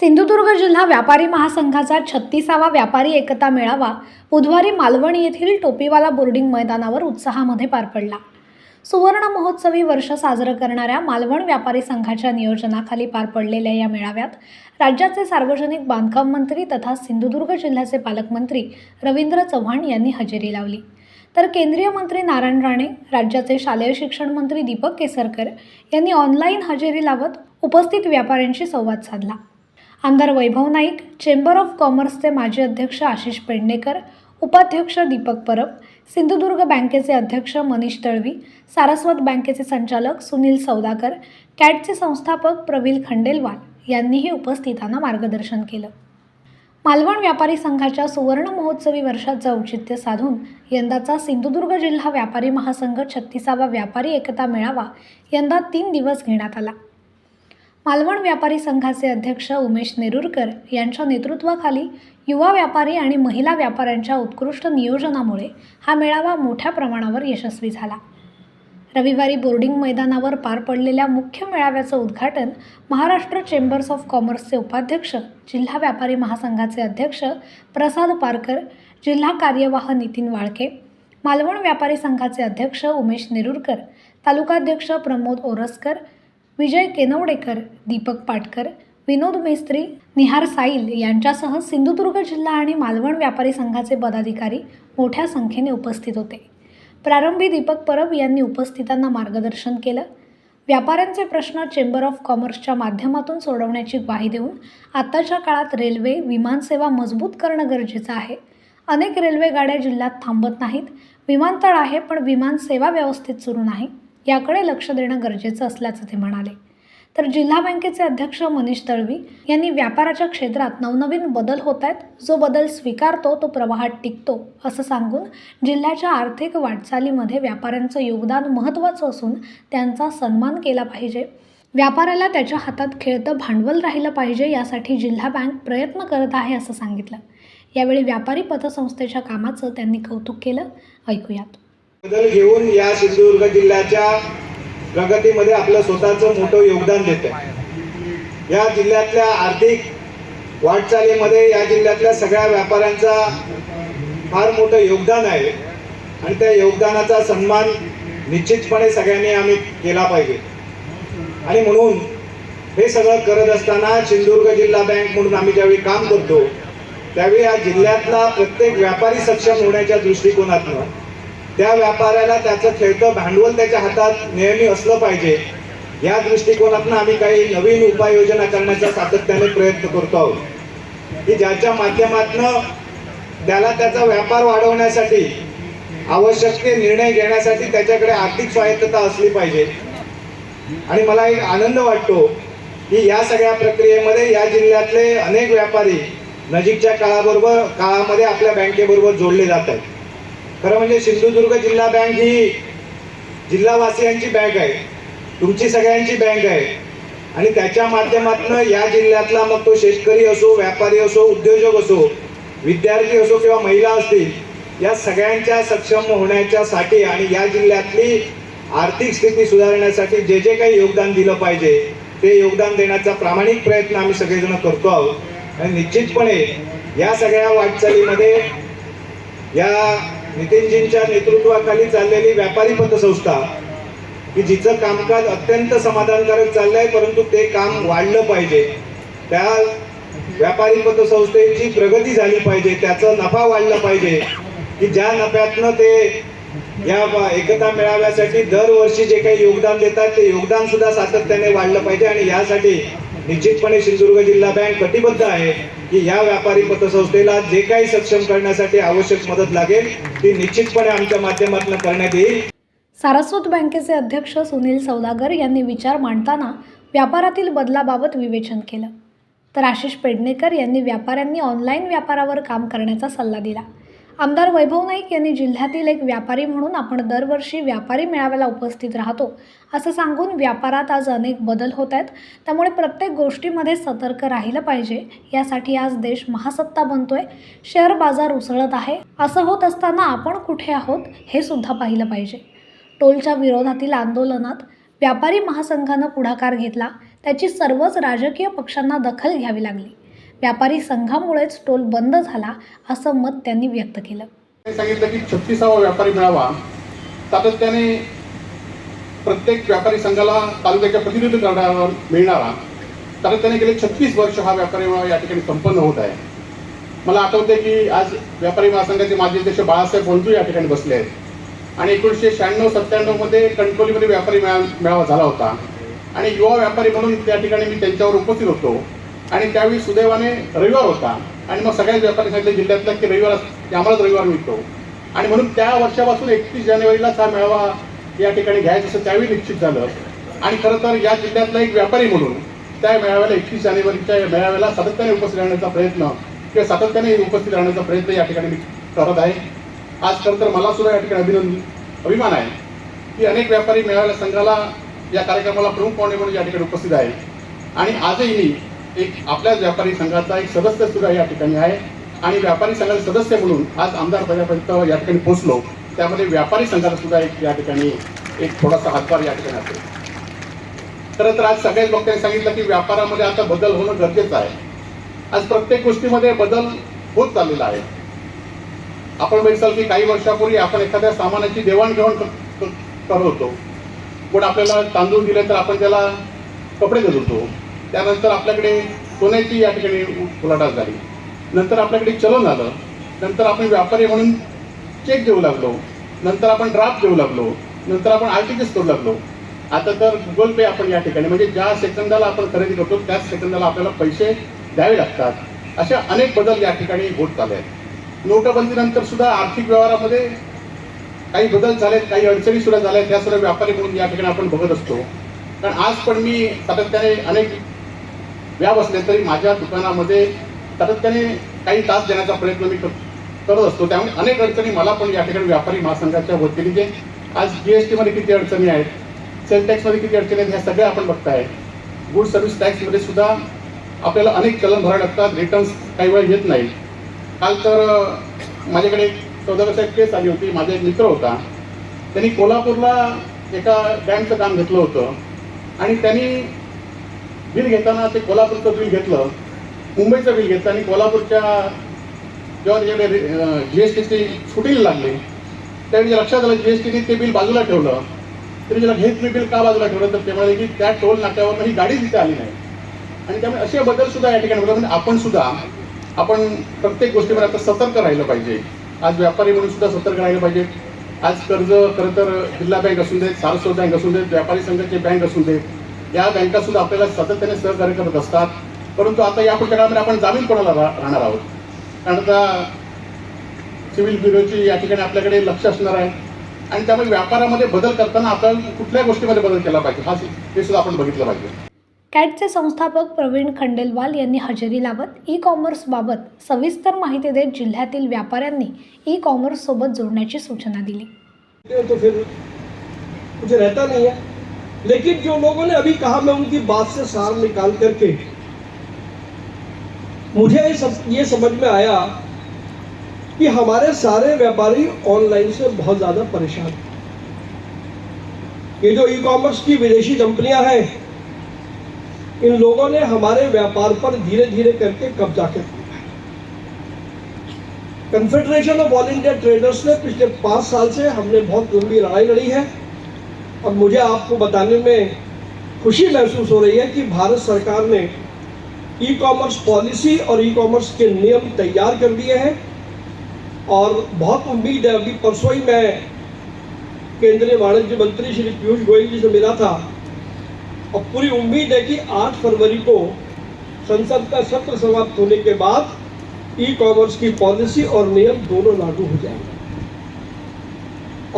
सिंधुदुर्ग जिल्हा व्यापारी महासंघाचा छत्तीसावा व्यापारी एकता मेळावा बुधवारी मालवण येथील टोपीवाला बोर्डिंग मैदानावर उत्साहामध्ये पार पडला. सुवर्ण महोत्सवी वर्ष साजरं करणाऱ्या मालवण व्यापारी संघाच्या नियोजनाखाली पार पडलेल्या या मेळाव्यात राज्याचे सार्वजनिक बांधकाम मंत्री तथा सिंधुदुर्ग जिल्ह्याचे पालकमंत्री रवींद्र चव्हाण यांनी हजेरी लावली. तर केंद्रीय मंत्री नारायण राणे राज्याचे शालेय शिक्षण मंत्री दीपक केसरकर यांनी ऑनलाईन हजेरी लावत उपस्थित व्यापाऱ्यांशी संवाद साधला. आमदार वैभव नाईक चेंबर ऑफ कॉमर्सचे माजी अध्यक्ष आशिष पेडणेकर उपाध्यक्ष दीपक परब सिंधुदुर्ग बँकेचे अध्यक्ष मनीष तळवी सारस्वत बँकेचे संचालक सुनील सौदाकर कॅटचे संस्थापक प्रवीण खंडेलवाल यांनीही उपस्थितांना मार्गदर्शन केलं. मालवण व्यापारी संघाच्या सुवर्ण महोत्सवी वर्षाचं औचित्य साधून यंदाचा सिंधुदुर्ग जिल्हा व्यापारी महासंघ छत्तीसावा व्यापारी एकता मेळावा यंदा तीन दिवस घेण्यात आला. मालवण व्यापारी संघाचे अध्यक्ष उमेश नेरुरकर यांच्या नेतृत्वाखाली युवा व्यापारी आणि महिला व्यापाऱ्यांच्या उत्कृष्ट नियोजनामुळे हा मेळावा मोठ्या प्रमाणावर यशस्वी झाला. रविवारी बोर्डिंग मैदानावर पार पडलेल्या मुख्य मेळाव्याचं उद्घाटन महाराष्ट्र चेंबर्स ऑफ कॉमर्सचे उपाध्यक्ष जिल्हा व्यापारी महासंघाचे अध्यक्ष प्रसाद पारकर जिल्हा कार्यवाह नितीन वाळके मालवण व्यापारी संघाचे अध्यक्ष उमेश नेरुरकर तालुकाध्यक्ष प्रमोद ओरसकर विजय केनवडेकर दीपक पाटकर विनोद मेस्त्री निहार साईल यांच्यासह सिंधुदुर्ग जिल्हा आणि मालवण व्यापारी संघाचे पदाधिकारी मोठ्या संख्येने उपस्थित होते. प्रारंभी दीपक परब यांनी उपस्थितांना मार्गदर्शन केलं. व्यापाऱ्यांचे प्रश्न चेंबर ऑफ कॉमर्सच्या माध्यमातून सोडवण्याची ग्वाही देऊन आत्ताच्या काळात रेल्वे विमानसेवा मजबूत करणं गरजेचं आहे. अनेक रेल्वे गाड्या जिल्ह्यात थांबत नाहीत. विमानतळ आहे पण विमानसेवा व्यवस्थित सुरू नाही. याकडे लक्ष देणं गरजेचं असल्याचं ते म्हणाले. तर जिल्हा बँकेचे अध्यक्ष मनीष तळवी यांनी व्यापाराच्या क्षेत्रात नवनवीन बदल होत आहेत जो बदल स्वीकारतो तो प्रवाहात टिकतो असं सांगून जिल्ह्याच्या आर्थिक वाटचालीमध्ये व्यापाऱ्यांचं योगदान महत्त्वाचं असून त्यांचा सन्मान केला पाहिजे. व्यापाऱ्याला त्याच्या हातात खेळतं भांडवल राहिलं पाहिजे यासाठी जिल्हा बँक प्रयत्न करत आहे असं सांगितलं. यावेळी व्यापारी पतसंस्थेच्या कामाचं त्यांनी कौतुक केलं. ऐकूयात. बदल घेऊन या सिंधुदुर्ग जिल्ह्याच्या प्रगतीमध्ये आपलं स्वतःचं मोठं योगदान देत आहे या जिल्ह्यातल्या आर्थिक वाटचालीमध्ये या जिल्ह्यातल्या सगळ्या व्यापाऱ्यांचा फार मोठं योगदान आहे आणि त्या योगदानाचा सन्मान निश्चितपणे सगळ्यांनी आम्ही केला पाहिजे. आणि म्हणून हे सगळं करत असताना सिंधुदुर्ग जिल्हा बँक म्हणून आम्ही ज्यावेळी काम करतो त्यावेळी या जिल्ह्यातला प्रत्येक व्यापारी सक्षम होण्याच्या दृष्टिकोनातनं त्या व्यापाऱ्याला त्याचं खेळतं भांडवल त्याच्या हातात नेहमी असलं पाहिजे. या दृष्टिकोनातून आम्ही काही नवीन उपाययोजना करण्याचा सातत्याने प्रयत्न करतो आहोत. की ज्याच्या माध्यमातनं त्याला त्याचा व्यापार वाढवण्यासाठी आवश्यक ते निर्णय घेण्यासाठी त्याच्याकडे आर्थिक स्वायत्तता असली पाहिजे. आणि मला एक आनंद वाटतो की या सगळ्या प्रक्रियेमध्ये या जिल्ह्यातले अनेक व्यापारी नजीकच्या काळाबरोबर काळामध्ये आपल्या बँकेबरोबर जोडले जात आहेत. खरं म्हणजे सिंधुदुर्ग जिल्हा बँक ही जिल्हावासियांची बँक आहे. तुमची सगळ्यांची बँक आहे. आणि त्याच्या माध्यमातून या जिल्ह्यातला मग तो शेतकरी असो व्यापारी असो उद्योजक असो विद्यार्थी असो किंवा महिला असतील या सगळ्यांच्या सक्षम होण्याच्यासाठी आणि या जिल्ह्यातली आर्थिक स्थिती सुधारण्यासाठी जे जे काही योगदान दिलं पाहिजे ते योगदान देण्याचा प्रामाणिक प्रयत्न आम्ही सगळेजण करतो आहोत. आणि निश्चितपणे या सगळ्या वाटचालीमध्ये या नितीनजींच्या नेतृत्वाखाली चाललेली व्यापारी पतसंस्था की जिचं कामकाज अत्यंत समाधानकारक चाललंय परंतु ते काम वाढलं पाहिजे. त्या व्यापारी पतसंस्थेची प्रगती झाली पाहिजे त्याचा नफा वाढला पाहिजे की ज्या नफ्यातनं ते या एकता मेळाव्यासाठी दरवर्षी जे काही योगदान देतात ते योगदान सुद्धा सातत्याने वाढलं पाहिजे. आणि यासाठी निश्चितपणे सिंधुदुर्ग जिल्हा बँक कटिबद्ध आहे. की या व्यापारी पतसंस्थेला जे काही सक्षम करण्यासाठी आवश्यक मदत लागेल ती निश्चितपणे आमच्या माध्यमातून करण्यात येईल. सारस्वत बँकेचे अध्यक्ष सुनील सौदागर यांनी विचार मांडताना व्यापारातील बदलाबाबत विवेचन केलं. तर आशिष पेडणेकर यांनी व्यापाऱ्यांनी ऑनलाईन व्यापारावर काम करण्याचा सल्ला दिला. आमदार वैभव नाईक यांनी जिल्ह्यातील एक व्यापारी म्हणून आपण दरवर्षी व्यापारी मेळाव्याला उपस्थित राहतो. असं सांगून व्यापारात आज अनेक बदल होत आहेत. त्यामुळे प्रत्येक गोष्टीमध्ये सतर्क राहिलं पाहिजे. यासाठी आज देश महासत्ता बनतोय. शेअर बाजार उसळत आहे. असं होत असताना आपण कुठे आहोत हे सुद्धा पाहिलं पाहिजे. टोलच्या विरोधातील आंदोलनात व्यापारी महासंघानं पुढाकार घेतला. त्याची सर्वच राजकीय पक्षांना दखल घ्यावी लागली. व्यापारी संघामुळेच टोल बंद झाला असं मत त्यांनी व्यक्त केलं. सांगितलं की छत्तीसावा व्यापारी मेळावा सातत्याने प्रत्येक व्यापारी संघाला तालुक्याच्या प्रतिनिधित्व करण्यावर मिळणारा सातत्याने गेले छत्तीस वर्ष हा व्यापारी मेळावा या ठिकाणी संपन्न होत आहे. मला आठवते की आज व्यापारी महासंघाचे माजी अध्यक्ष बाळासाहेब बोंजू या ठिकाणी बसले आहेत. आणि एकोणीसशे शहाण्णव सत्त्याण्णवमध्ये कणकोलीमध्ये व्यापारी मेळा मेळावा झाला होता. आणि युवा व्यापारी म्हणून त्या ठिकाणी मी त्यांच्यावर उपस्थित होतो. आणि त्यावेळी सुदैवाने रविवार होता. आणि मग सगळ्याच व्यापारी सांगितले जिल्ह्यातला की रविवार आम्हालाच रविवार मिळतो. आणि म्हणून त्या वर्षापासून एकतीस जानेवारीलाच हा मेळावा या ठिकाणी घ्यायचं असं त्यावेळी निश्चित झालं. आणि खरं तर या जिल्ह्यातला एक व्यापारी म्हणून त्या मेळाव्याला एकतीस जानेवारीच्या मेळाव्याला सातत्याने उपस्थित राहण्याचा प्रयत्न किंवा सातत्याने उपस्थित राहण्याचा प्रयत्न या ठिकाणी मी करत आहे. आज खरं तर मला सुद्धा या ठिकाणी अभिनंदन अभिमान आहे की अनेक व्यापारी मेळाव्याला संघाला या कार्यक्रमाला प्रमुख पाहुणे म्हणून या ठिकाणी उपस्थित आहे आणि आजही मी एक आपल्याच व्यापारी संघाचा एक सदस्य सुद्धा या ठिकाणी आहे. आणि व्यापारी संघाचे सदस्य म्हणून आज आमदार पदापर्यंत या ठिकाणी पोहोचलो. त्यामध्ये व्यापारी संघाला सुद्धा एक या ठिकाणी एक थोडासा हातभार या ठिकाणी असेल खरं तर आज सगळ्याच लोकांनी सांगितलं की व्यापारामध्ये आता बदल होणं गरजेचं आहे. आज प्रत्येक गोष्टीमध्ये बदल होत चाललेला आहे. आपण बघितलं की काही वर्षापूर्वी आपण एखाद्या सामानाची देवाणघेवाण करत होतो. कोण आपल्याला तांदूळ दिले तर आपण त्याला कपडे देत होतो. त्यानंतर आपल्याकडे सोन्याची या ठिकाणी उलाढाल झाली. नंतर आपल्याकडे चलन आलं. नंतर आपण व्यापारी म्हणून चेक देऊ लागलो. नंतर आपण ड्राफ्ट देऊ लागलो. नंतर आपण आर टी करू लागलो. आता तर गुगल पे आपण या ठिकाणी म्हणजे ज्या सेकंदाला आपण खरेदी करतो त्याच सेकंदाला आपल्याला पैसे द्यावे लागतात. अशा अनेक बदल या ठिकाणी होत चालले आहेत. नोटाबंदीनंतर सुद्धा आर्थिक व्यवहारामध्ये काही बदल झालेत काही अडचणी सुद्धा झाल्या त्या सुद्धा व्यापारी म्हणून या ठिकाणी आपण बघत असतो. कारण आज पण मी सातत्याने अनेक व्याप असले तरी माझ्या दुकानामध्ये सातत्याने काही तास देण्याचा प्रयत्न मी कर- करत असतो. त्यामुळे अनेक अडचणी मला पण या ठिकाणी व्यापारी महासंघाच्या वतीने जे आज जी एस टीमध्ये किती अडचणी आहेत सेल टॅक्समध्ये किती अडचणी आहेत ह्या सगळ्या आपण बघताय. गुड सर्व्हिस टॅक्समध्ये सुद्धा आपल्याला अनेक चलन भरावे लागतात रिटर्न्स काही वेळा येत नाही काल तर माझ्याकडे एक चौदा एक केस आली होती माझा एक मित्र होता. त्यांनी कोल्हापूरला एका बँकचं काम घेतलं होतं. आणि त्यांनी बिल घेताना ते कोल्हापूरचं बिल घेतलं मुंबईचं बिल घेतलं आणि कोल्हापूरच्या जेव्हा त्याच्याकडे जी एस टीची सुटीला लागली त्यावेळी लक्षात आलं जी एस टीने ते बिल बाजूला ठेवलं तरी त्याला हेच मी बिल का बाजूला ठेवलं? तर ते म्हणाले की त्या टोल नाक्यावर ही गाडीच तिथे आली नाही. आणि त्यामुळे असे बदल सुद्धा या ठिकाणी म्हणजे आपण सुद्धा आपण प्रत्येक गोष्टीवर आता सतर्क राहिलं पाहिजे. आज व्यापारी म्हणून सुद्धा सतर्क राहिलं पाहिजे. आज कर्ज खरं तर जिल्हा बँक असू देत सारस्वत बँक असू देत व्यापारी संघाचे बँक असू देत या बँका सुद्धा आपल्याला सातत्याने सहकार्य करत असतात. परंतु आता या पुढच्या काळामध्ये आपण जामीन कोणाला राहणार आहोत? कारण आता सिव्हिल ब्युरोची या ठिकाणी आपल्याकडे लक्ष असणार आहे. आणि त्यामुळे व्यापारामध्ये बदल करताना आपण कुठल्या गोष्टीमध्ये बदल केला पाहिजे? हा हे सुद्धा आपण बघितलं पाहिजे. कॅटचे संस्थापक प्रवीण खंडेलवाल यांनी हजेरी लावत ई कॉमर्सबाबत सविस्तर माहिती देत जिल्ह्यातील व्यापाऱ्यांनी ई कॉमर्स सोबत जोडण्याची सूचना दिली. तो फिर कुछ रहता नहीं है। लेकिन जो लोगों ने अभी कहा, मैं उनकी बात से सार निकाल करके मुझे ये समझ में आया कि हमारे सारे व्यापारी ऑनलाइन से बहुत ज़्यादा परेशान ये जो ई कॉमर्स की विदेशी कंपनियाँ हैं, इन लोगों ने हमारे व्यापार पर धीरे धीरे करके कब्जा कर लिया है। ऑफ़ ऑल इंडिया ट्रेडर्स ने पिछले पाँच साल से हमने बहुत लंबी लड़ाई लड़ी है। और मुझे आपको बताने में खुशी महसूस हो रही है कि भारत सरकार ने ई कॉमर्स पॉलिसी और ई कॉमर्स के नियम तैयार कर दिए हैं। और बहुत उम्मीद है, अभी परसों ही मैं केंद्रीय वाणिज्य मंत्री श्री पीयूष गोयल जी से मिला था। और पूरी उम्मीद है कि 8 फरवरी को संसद का सत्र समाप्त होने के बाद ई कॉमर्स की पॉलिसी और नियम दोनों लागू हो जाएँगे।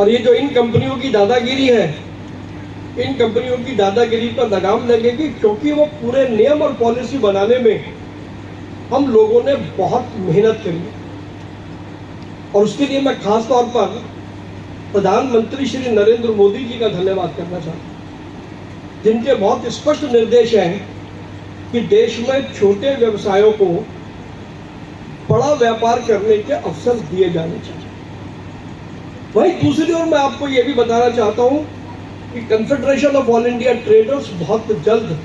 और ये जो इन कंपनियों की दादागिरी है इन कंपनियों की दादागिरी पर लगाम लगेगी, क्योंकि वो पूरे नियम और पॉलिसी बनाने में हम लोगों ने बहुत मेहनत करी और उसके लिए मैं खास तौर पर प्रधानमंत्री श्री नरेंद्र मोदी जी का धन्यवाद करना चाहता हूँ। जिनके बहुत स्पष्ट निर्देश हैं कि देश में छोटे व्यवसायों को बड़ा व्यापार करने के अवसर दिए जाने चाहिए। वहीं दूसरी ओर मैं आपको ये भी बताना चाहता हूँ कि confederation of all India traders बहुत जल्द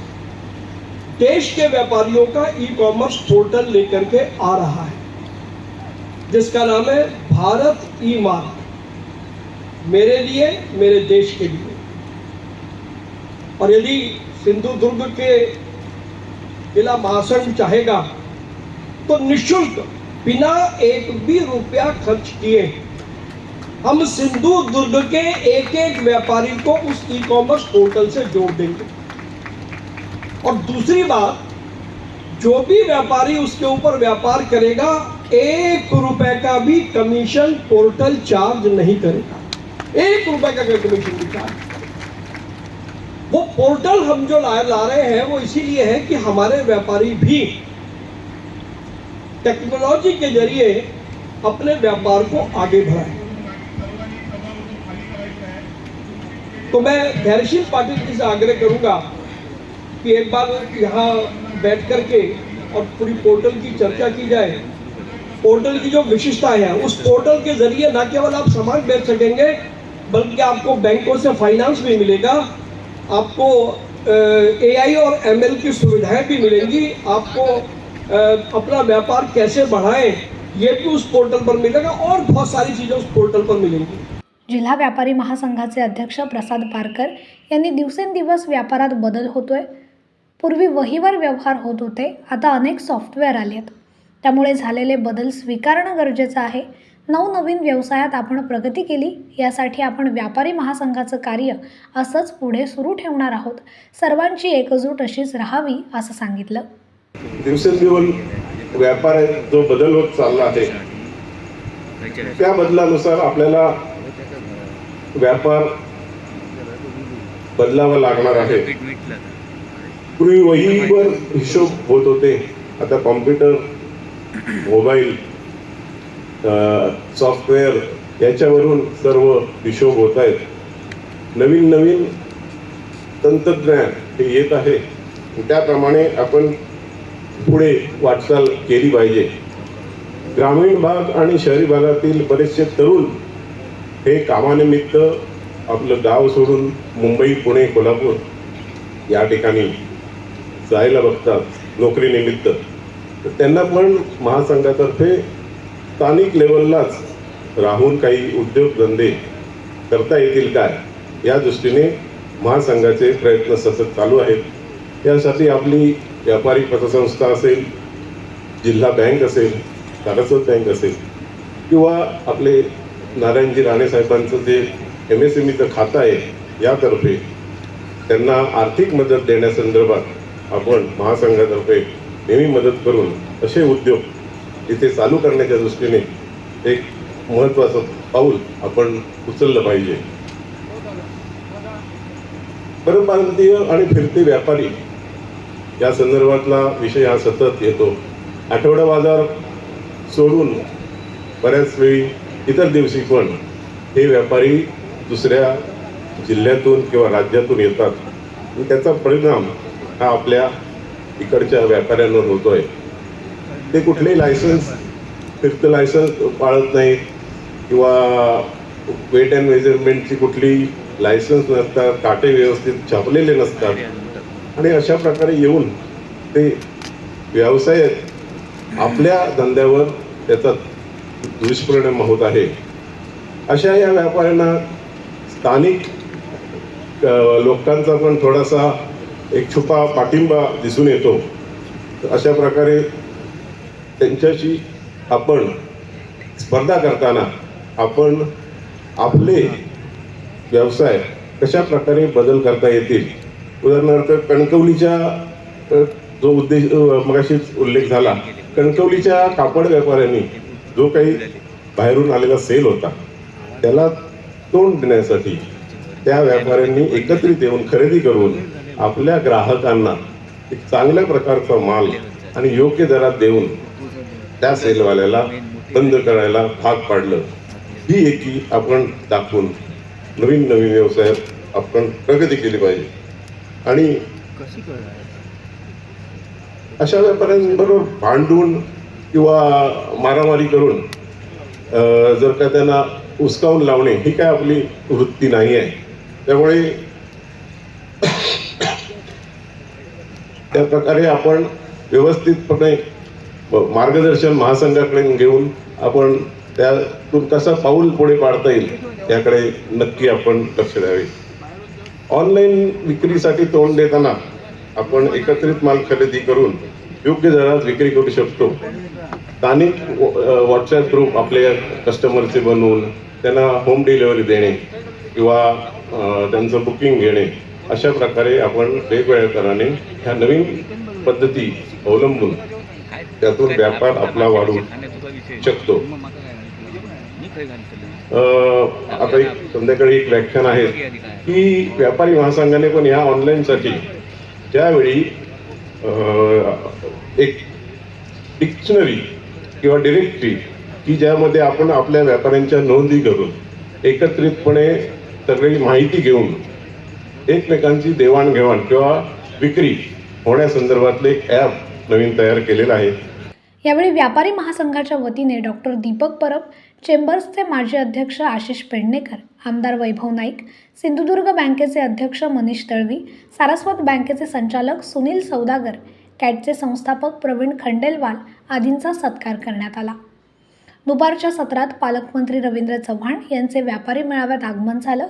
देश के व्यापारियों का ई कॉमर्स पोर्टल लेकर के आ रहा है, जिसका नाम है भारत ई मार्ट मेरे लिए, मेरे देश के लिए। और यदि सिंधु दुर्ग के जिला महासंघ चाहेगा तो निशुल्क बिना एक भी रुपया खर्च किए हम सिंधु दुर्ग के एक एक व्यापारी को उस ई कॉमर्स पोर्टल से जोड़ देंगे। और दूसरी बात जो भी व्यापारी उसके ऊपर व्यापार करेगा एक रुपए का भी कमीशन पोर्टल चार्ज नहीं करेगा। एक रुपए का कमीशन भी चार्ज वो पोर्टल हम जो ला, ला रहे हैं वो इसीलिए है कि हमारे व्यापारी भी टेक्नोलॉजी के ज़रिए अपने व्यापार को आगे बढ़ाएँ। तो मैं धैर्यशील पाटिल जी से आग्रह करूँगा कि एक बार यहाँ बैठ करके और पूरी पोर्टल की चर्चा की जाए। पोर्टल की जो विशेषताएँ हैं उस पोर्टल के ज़रिए न केवल आप सामान बेच सकेंगे बल्कि आपको बैंकों से फाइनेंस भी मिलेगा आपको एआई और एमएल की सुविधाएँ भी मिलेंगी आपको अ, अपना व्यापार कैसे बढ़ाएँ ये भी उस पोर्टल पर मिलेगा और बहुत सारी चीज़ें उस पोर्टल पर मिलेंगी। जिल्हा व्यापारी महासंघाचे अध्यक्ष प्रसाद पारकर यांनी दिवसेंदिवस व्यापारात बदल होतोय. पूर्वी वहीवर व्यवहार होत होते आता अनेक सॉफ्टवेअर आले आहेत. त्यामुळे झालेले बदल स्वीकारणं गरजेचं आहे. नवनवीन व्यवसायात आपण प्रगती केली यासाठी आपण व्यापारी महासंघाचं कार्य असंच पुढे सुरू ठेवणार आहोत. सर्वांची एकजूट अशीच राहावी असं सांगितलं. दिवसेंदिवस व्यापारात जो बदल होत चालला आहे त्या बदलानुसार आपल्याला व्यापार बदलावा लागणार आहे. पूर्वी वहीवर हिशोब होत होते. आता कॉम्प्युटर मोबाईल सॉफ्टवेअर याच्यावरून सर्व हिशोब होत आहेत. नवीन नवीन तंत्रज्ञान हे येत आहे. त्याप्रमाणे आपण पुढे वाटचाल केली पाहिजे. ग्रामीण भाग आणि शहरी भागातील बरेचसे तरुण हे कामानिमित्त आपलं गाव सोडून मुंबई पुणे कोल्हापूर या ठिकाणी जायला बघतात नोकरीनिमित्त. तर त्यांना पण महासंघातर्फे स्थानिक लेवललाच राहून काही उद्योगधंदे करता येतील काय या दृष्टीने महासंघाचे प्रयत्न सतत चालू आहेत. यासाठी आपली व्यापारी पतसंस्था असेल जिल्हा बँक असेल सारस्वत बँक असेल किंवा आपले नारायणजी राणे साहेबांचं जे एम एस एम ईचं खातं आहे यातर्फे त्यांना आर्थिक मदत देण्यासंदर्भात आपण महासंघातर्फे नेहमी मदत करून असे उद्योग इथे चालू करण्याच्या दृष्टीने एक महत्त्वाचं पाऊल आपण उचललं पाहिजे. परप्रांतीय आणि फिरते व्यापारी या संदर्भातला विषय हा सतत येतो. आठवडा बाजार सोडून बऱ्याच वेळी इतर दिवशी पण हे व्यापारी दुसऱ्या जिल्ह्यातून किंवा राज्यातून येतात. आणि त्याचा परिणाम हा आपल्या इकडच्या व्यापाऱ्यांवर होतो आहे ते कुठलेही लायसन्स फिरतं लायसन्स पाळत नाहीत किंवा वेट अँड मेजरमेंटची कुठली लायसन्स नसतात काटे व्यवस्थित छापलेले नसतात. आणि अशा प्रकारे येऊन ते व्यवसाय आपल्या धंद्यावर त्याचा दुष्परिणाम होत आहे. अशा या व्यापाऱ्यांना स्थानिक लोकांचा पण थोडासा एक छुपा पाठिंबा दिसून येतो. तर अशा प्रकारे त्यांच्याशी आपण स्पर्धा करताना आपण आपले व्यवसाय कशा प्रकारे बदल करता येतील? उदाहरणार्थ कणकवलीच्या जो उद्देश मगाशीच उल्लेख झाला. कणकवलीच्या कापड व्यापाऱ्यांनी जो काही बाहेरून आलेला सेल होता त्याला तोंड देण्यासाठी त्या व्यापाऱ्यांनी एकत्रित येऊन खरेदी करून आपल्या ग्राहकांना एक चांगल्या प्रकारचा माल आणि योग्य दरात देऊन त्या सेलवाल्याला बंद करायला भाग पाडलं. ही एकी आपण दाखवून नवीन नवीन व्यवसायात आपण प्रगती केली पाहिजे. आणि अशा व्यापाऱ्यांबरोबर भांडून किंवा मारामारी करून जर का त्यांना उचकावून लावणे ही काय आपली वृत्ती नाही आहे. त्यामुळे त्या प्रकारे आपण व्यवस्थितपणे मार्गदर्शन महासंघाकडे घेऊन आपण त्यातून कसा पाऊल पुढे पाडता येईल याकडे नक्की आपण लक्ष द्यावे. ऑनलाईन विक्रीसाठी तोंड देताना आपण एकत्रित माल खरेदी करून योग्य दरात विक्री करू शकतो. स्थानिक व्हॉट्सॲप ग्रुप आपल्या कस्टमरचे बनवून त्यांना होम डिलिव्हरी देणे किंवा त्यांचं बुकिंग घेणे अशा प्रकारे आपण वेगवेगळ्या तऱ्हाने ह्या नवीन पद्धती अवलंबून त्यातून व्यापार आपला वाढू शकतो. आता एक संध्याकाळी एक व्याख्यान आहे की व्यापारी महासंघाने पण ह्या ऑनलाईनसाठी ज्यावेळी एक डिक्शनरी किंवा डिरेक्टरी की ज्यामध्ये आपण आपल्या व्यापाऱ्यांच्या नोंदी करून एकत्रितपणे सगळी माहिती घेऊन एकमेकांची देवाणघेवाण किंवा विक्री होण्यासंदर्भातले एक ॲप नवीन तयार केलेलं आहे यावेळी व्यापारी महासंघाच्या वतीने डॉक्टर दीपक परब चेंबर्सचे माजी अध्यक्ष आशिष पेडणेकर आमदार वैभव नाईक सिंधुदुर्ग बँकेचे अध्यक्ष मनीष तळवी सारस्वत बँकेचे संचालक सुनील सौदागर कॅटचे संस्थापक प्रवीण खंडेलवाल आदींचा सत्कार करण्यात आला. दुपारच्या सत्रात पालकमंत्री रवींद्र चव्हाण यांचे व्यापारी मेळाव्यात आगमन झालं.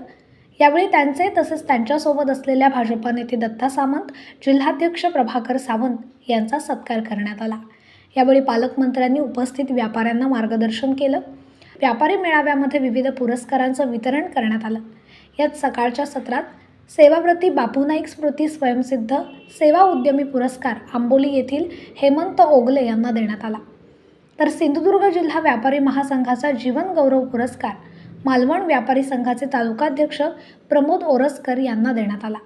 यावेळी त्यांचे तसेच त्यांच्यासोबत असलेल्या भाजपा नेते दत्ता सामंत जिल्हाध्यक्ष प्रभाकर सावंत यांचा सत्कार करण्यात आला. यावेळी पालकमंत्र्यांनी उपस्थित व्यापाऱ्यांना मार्गदर्शन केलं. व्यापारी मेळाव्यामध्ये विविध पुरस्कारांचं वितरण करण्यात आलं. यात सकाळच्या सत्रात सेवाव्रती बापू नाईक स्मृती स्वयंसिद्ध सेवा उद्यमी पुरस्कार आंबोली येथील हेमंत ओगले यांना देण्यात आला. तर सिंधुदुर्ग जिल्हा व्यापारी महासंघाचा जीवन गौरव पुरस्कार मालवण व्यापारी संघाचे तालुकाध्यक्ष प्रमोद ओरसकर यांना देण्यात आला.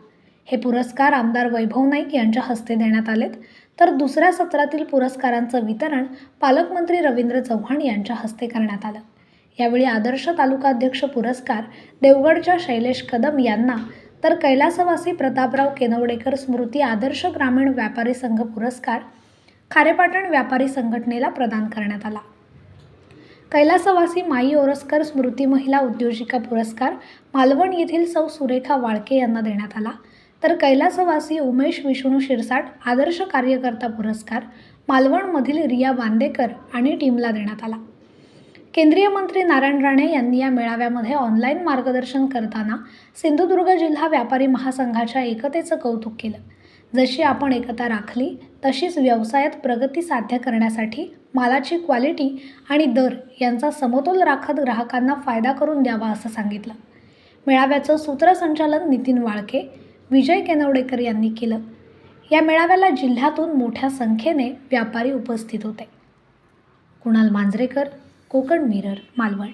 हे पुरस्कार आमदार वैभव नाईक यांच्या हस्ते देण्यात आलेत. तर दुसऱ्या सत्रातील पुरस्कारांचं वितरण पालकमंत्री रवींद्र चव्हाण यांच्या हस्ते करण्यात आलं. यावेळी आदर्श तालुकाध्यक्ष पुरस्कार देवगडच्या शैलेश कदम यांना तर कैलासवासी प्रतापराव केनवडेकर स्मृती आदर्श ग्रामीण व्यापारी संघ पुरस्कार खारेपाटण व्यापारी संघटनेला प्रदान करण्यात आला. कैलासवासी माई ओरसकर स्मृती महिला उद्योजिका पुरस्कार मालवण येथील सौ सुरेखा वाळके यांना देण्यात आला. तर कैलासवासी उमेश विष्णू शिरसाट आदर्श कार्यकर्ता पुरस्कार मालवणमधील रिया बांदेकर आणि टीमला देण्यात आला. केंद्रीय मंत्री नारायण राणे यांनी या मेळाव्यामध्ये ऑनलाईन मार्गदर्शन करताना सिंधुदुर्ग जिल्हा व्यापारी महासंघाच्या एकतेचं कौतुक केलं. जशी आपण एकता राखली तशीच व्यवसायात प्रगती साध्य करण्यासाठी मालाची क्वालिटी आणि दर यांचा समतोल राखत ग्राहकांना फायदा करून द्यावा असं सांगितलं. मेळाव्याचं सूत्रसंचालन नितीन वाळके विजय केनवडेकर यांनी केलं. या मेळाव्याला जिल्ह्यातून मोठ्या संख्येने व्यापारी उपस्थित होते. कुणाल मांजरेकर कोकण मिरर मालवण.